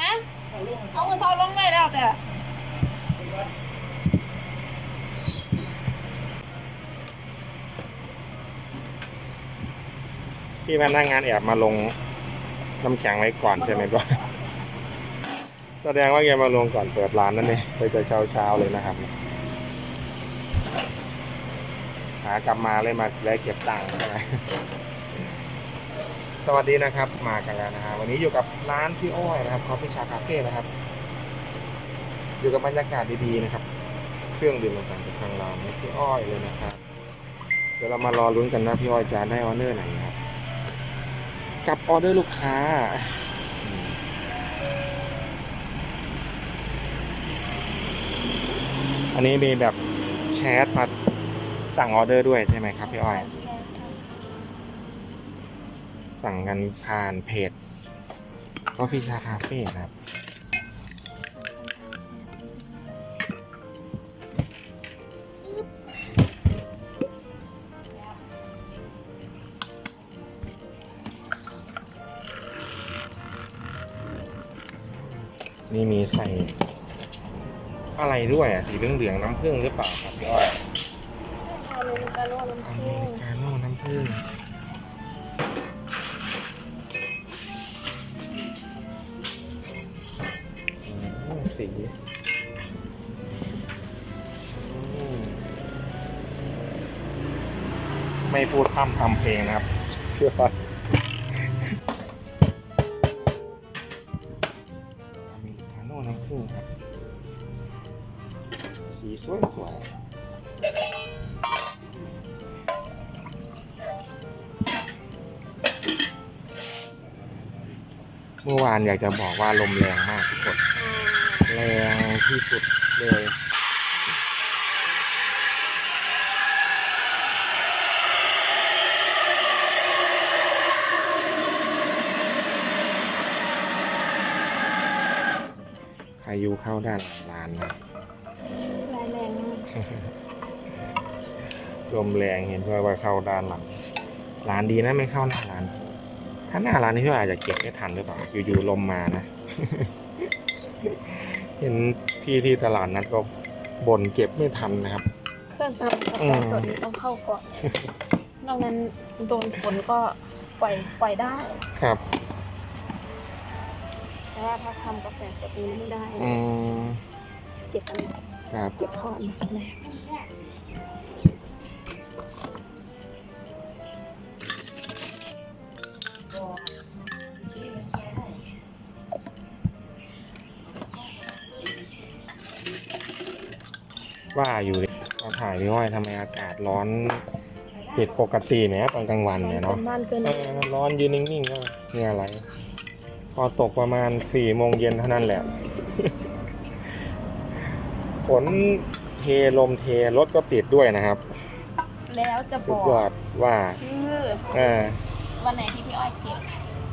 ฮะเอามือซาลงเลยแล้วแต่พี่พนักงานแอบมาลงน้ำแข็งไว้ก่อนใช่ไหมก่อนแสดงว่าแกมาลงก่อนเปิดร้านนั่นเองไปแต่เช้าเช้าๆเลยนะครับหากลับมาเลยมาได้เก็บตังค์ใช่ไหม สวัสดีนะครับมากันแล้วนะฮะวันนี้อยู่กับร้านพี่อ้อยนะครับคอฟฟี่ชาคาเฟ่นะครับ อยู่กับบรรยากาศดีๆนะครับ เครื่องดื่มต่างๆจากทางร้านนะพี่อ้อยเลยนะครับ เดี๋ยวเรามารอลุ้นกันนะพี่อ้อยจะได้ออเดอร์ไหนครับกับออเดอร์ลูกค้าอันนี้มีแบบแชทมาสั่งออเดอร์ด้วยใช่ไหมครับพี่อ้อย สั่งกันผ่านเพจก็ฟิชาคาเฟ่นะครับนี่มีใส่อะไรด้วยอะ สีเหลืองๆน้ำผึ้งหรือเปล่าครับพี่อ้อยเอาลงกันว่าลงอเที่เมริกาโน่น้ำผึ้ง สีอืมไม่พูดพร่ำทำเพลงนะครับ เชื่อป่ะอเมริกาโน่น้ำผึ้งครับ สีสวยๆเมื่อวานอยากจะบอกว่าลมแรงมากทุกคน แรงที่สุดเลยพายุเข้าด้านหลังร้านนะลายแรงมากลมแรงเห็นด้วยว่าเข้าด้านหลัง ร้านดีนะไม่เข้าหน้าร้าน ถ้าหน้าร้านนี่พี่อาจจะเก็บไม่ทันหรือเปล่า อยู่ๆลมมานะ เห็นพี่ที่ตลาดนัดก็บ่นเก็บไม่ทันนะครับ เครื่องทำกาแฟสดนี่ต้องเข้าก่อนนอกนั้นโดนฝนก็ปล่อยปล่อยได้ครับ แต่ว่าถ้าทำกาแฟสดนี้ไม่ได้อืมเจ็บอันครับ เจ็บคอแรง ว่าอยู่ดิมาถ่ายพี่ห้อยทำไมอากาศร้อนผิดปกติเนี่ยตอนกลางวันเนี่ยเกิเนาะนบ้านเกินเออร้อนยืนนิ่งๆก็เหงื่อไหลพอตกประมาณสี่โมงเย็นเท่านั้นแหละ ฝนเทลมเทรถก็ติดด้วยนะครับ แล้วจะสุบดอกยอดว่าคือเออวันไหนที่พี่อ้อยเก็บ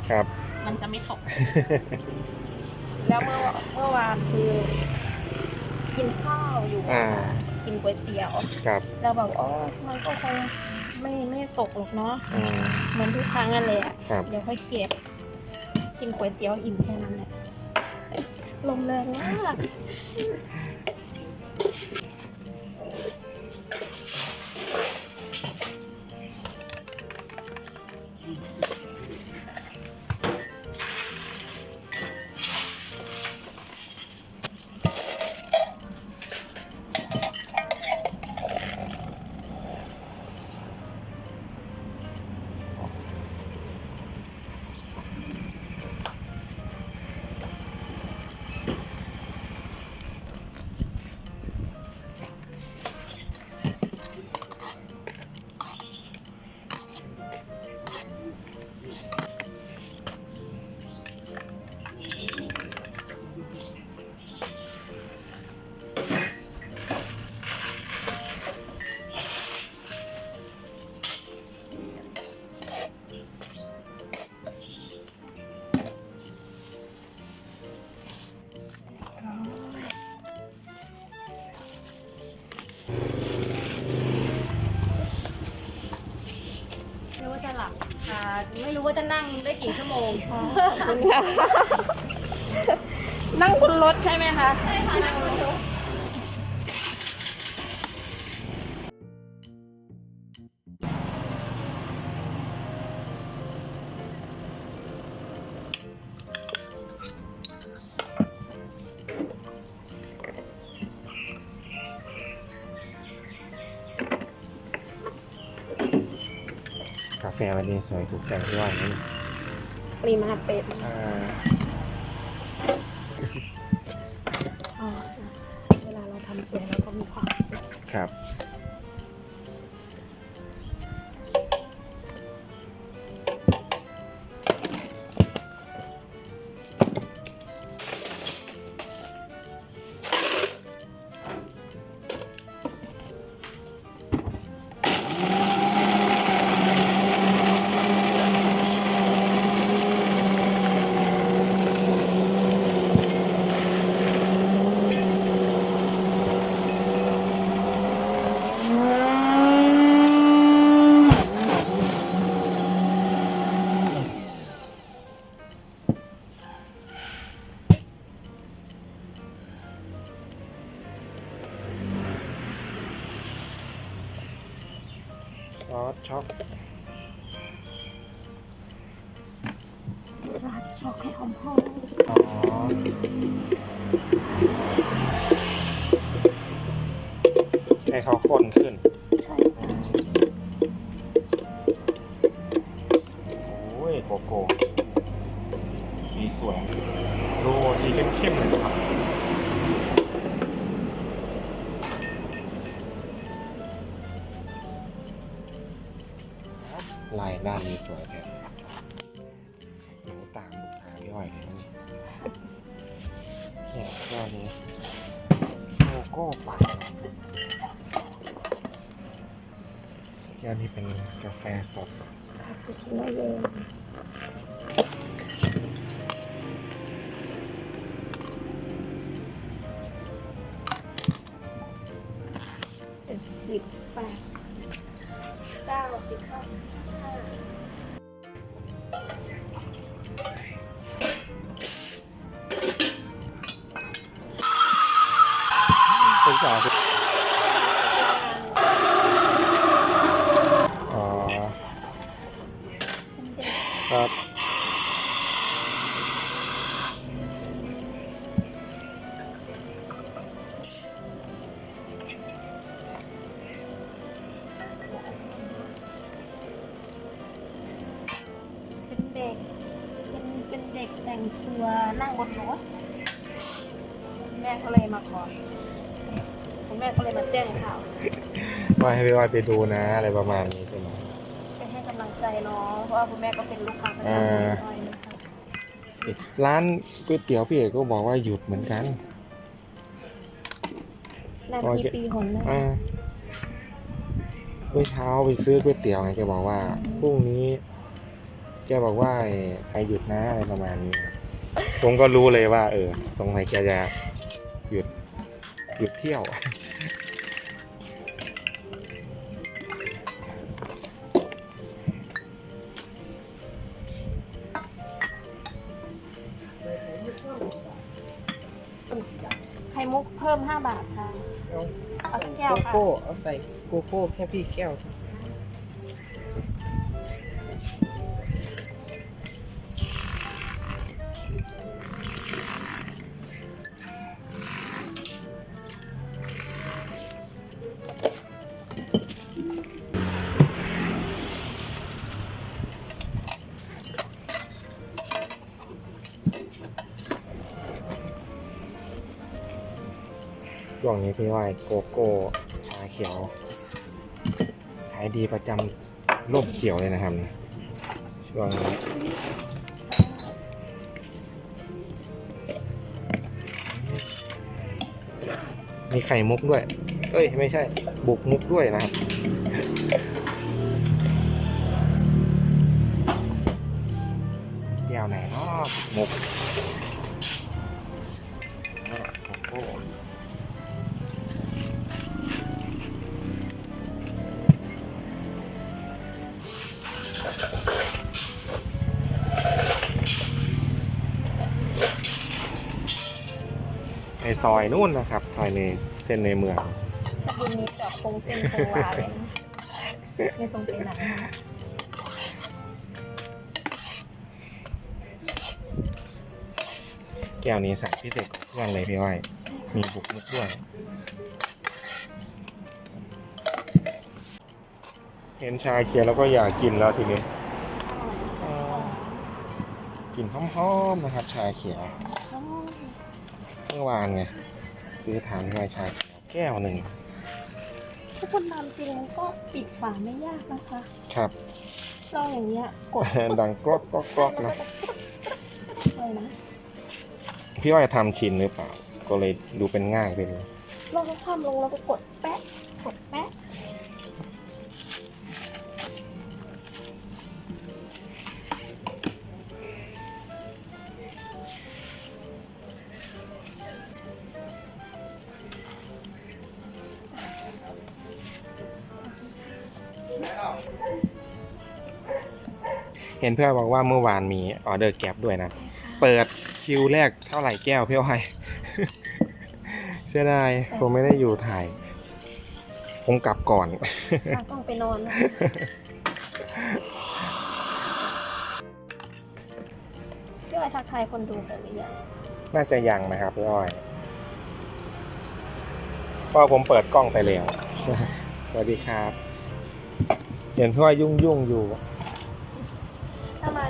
ครับ มันจะไม่ตก แล้วเมื่อเมื่อวานคือ กินข้าวอยู่อ่า กินก๋วยเตี๋ยวครับเราแบบอ๋อมันก็คงไม่ไม่ตกหรอกเนาะอืม เหมือนทุกครั้งนั่นแหละครับ เดี๋ยวค่อยเก็บ กินก๋วยเตี๋ยวอิ่มแค่นั้นแหละลมแรงมาก นั่งได้กี่ชั่วโมงขอบคุณค่ะนั่งบนรถใช่ไหมคะ ใช่ค่ะนั่งรถ นนี้สวยถูกใจพี่อ้อยนะนี่ปริมาเป็ดอ่าอ๋อเวลาเราทำสวยเราก็มีความสุขครับ ซอสช็อกราดช็อกให้หอมหอมอ๋อให้เขาข้นขึ้น ลายด้านนี้สวยแท้หนูตามลูกค้าพี่อ้อยเลยนะนี่เนี่ยด้านนี้โลโก้ปักแก้วนี้เป็นกาแฟสดคาปูชิโน่เย็นเจ็ดสิบแปด เว่าให้พี่อ้อยไปดูนะอะไรประมาณนี้ใช่ไหมไปให้กำลังใจน้องเพราะว่าคุณแม่ก็เป็นลูกค้าประจำของพี่อ้อยนะคะร้านก๋วยเตี๋ยวพี่เอกก็บอกว่าหยุดเหมือนกัน นาทีปีหนนะอ่าเมื่อเช้าไปซื้อก๋วยเตี๋ยวไงแกบอกว่าพรุ่งนี้แกบอกว่าใครหยุดนะอะไรประมาณนี้ ผมก็รู้เลยว่า เออ สงสัยแกจะหยุดหยุดเที่ยว มุกเพิ่ม5บาทค่ะ เอาเอาแก้วโกค่ะ โก้เอาใส่โกโก้แค่พี่แก้ว ช่วงนี้พี่ว่าโกโก้ชาเขียวขายดีประจำโลกเขียวเลยนะครับ ช่วงนี้มีไข่มุกด้วย เอ้ย ไม่ใช่ บุกมุกด้วยนะครับยวไหนเนาะมุก อยนู่นนะครับซอยในเส้นในเมืองถ้าบุญนี้จอดคงเส้นคงวาเลยนะไม่ต้องไปไหนนะแก้วนี้สั่งพิเศษของเครื่องเลยพี่อ้อยมีบุกมุกด้วยเห็นชาเขียวแล้วก็อยากกินแล้วทีนี้กลิ่นหอมๆนะครับ ชาเขียวเมื่อวานไงซื้อทานพี่อ้อยชาเขียวแก้วหนึ่งถ้าคนทำจริงมันก็ปิดฝาไม่ยากนะคะครับลองอย่างเงี้ยกดดังกรอบกรอบกรอบนะเลยนะพี่อ้อยทำชินหรือเปล่า ก็เลยดูเป็นง่ายไปเลยลองคว่ำลงแล้วก็กดแป๊ะ เห็นเพื่อนบอกว่าเมื่อวานมีออเดอร์แก๊ปด้วยนะ เปิดคิวแรกเท่าไหร่แก้วพี่อ้อยเสียดายผมไม่ได้อยู่ถ่ายคงกลับก่อนตากล้องไปนอนนะพี่อ้อยทักทายคนดูไปหรือยังน่าจะยังนะครับพี่อ้อยเพราะผมเปิดกล้องไปแล้ว สวัสดีครับ เห็นพี่อ้อยยุ่งยุ่งๆอยู่ถ้ามา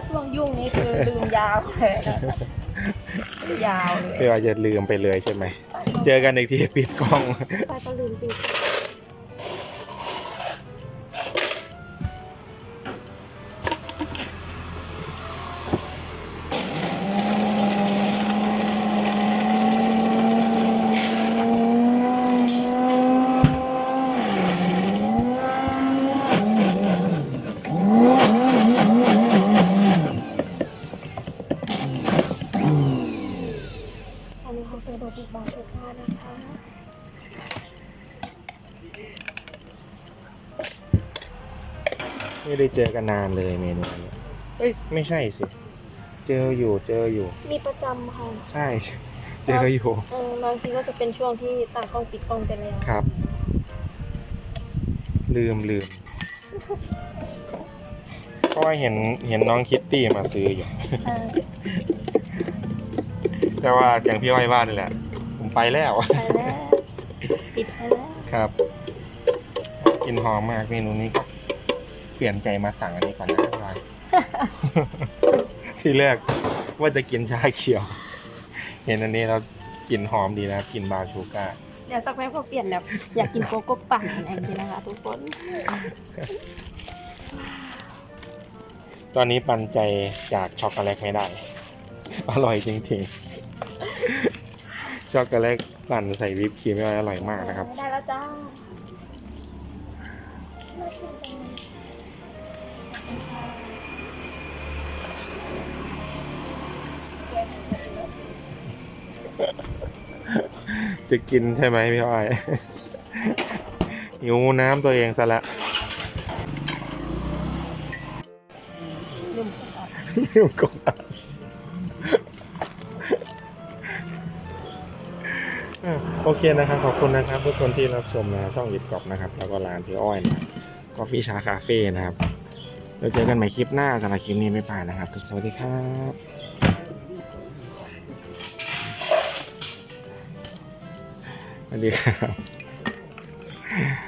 ช่วงยุ่งนี้คือลืมยาวเลยนะยาวเลยพี่อ้อยจะลืมไปเลยใช่ไหม เจอกันอีกทีปิดกล้อง ไปก็ลืมจริง ไม่ได้เจอกันนานเลยเมนูนี้เอ้ยไม่ใช่สิ เจออยู่เจออยู่ มีประจำค่ะ ใช่ เจออยู่เออบางทีก็จะเป็นช่วงที่ตากล้องปิดกล้องไปแล้วครับ ลืมลืมเพราะว่าเห็นเห็นน้องคิตตี้มาซื้ออยู่อ่าแต่ว่าอย่างพี่อ้อยว่านี่แหละ ผมไปแล้วไปแล้ว ปิดไปแล้ว ครับกินหอมมากเมนูนี้ก็ เปลี่ยนใจมาสั่งอันนี้ก่อนนะพี่อ้อย ทีแรกว่าจะกินชาเขียว เห็นอันนี้แล้วกลิ่นหอมดีนะกลิ่นบาชูก้าเดี๋ยวสักแป๊บก็เปลี่ยนแบบอยากกินโกโก้ปั่นอะไรอย่างนี้นะคะทุกคน ตอนนี้ปันใจจากช็อกโกแลตไม่ได้ อร่อยจริงๆ ช็อกโกแลตปั่นใส่วิปครีมอร่อยมากนะครับ ได้แล้วจ้า จะกินใช่ไหมพี่อ้อยหิวน้ำตัวเองซะละลืมกดออกหิวกดอะโอเคนะครับ ขอบคุณนะครับทุกคนที่รับชมนะช่องหยิบกอบนะครับ แล้วก็ร้านพี่อ้อยนะกาแฟชาคาเฟ่นะครับแล้วเจอกันใหม่คลิปหน้าสำหรับคลิปนี้ไม่ผ่านนะครับ สวัสดีครับ สวัสดีครับ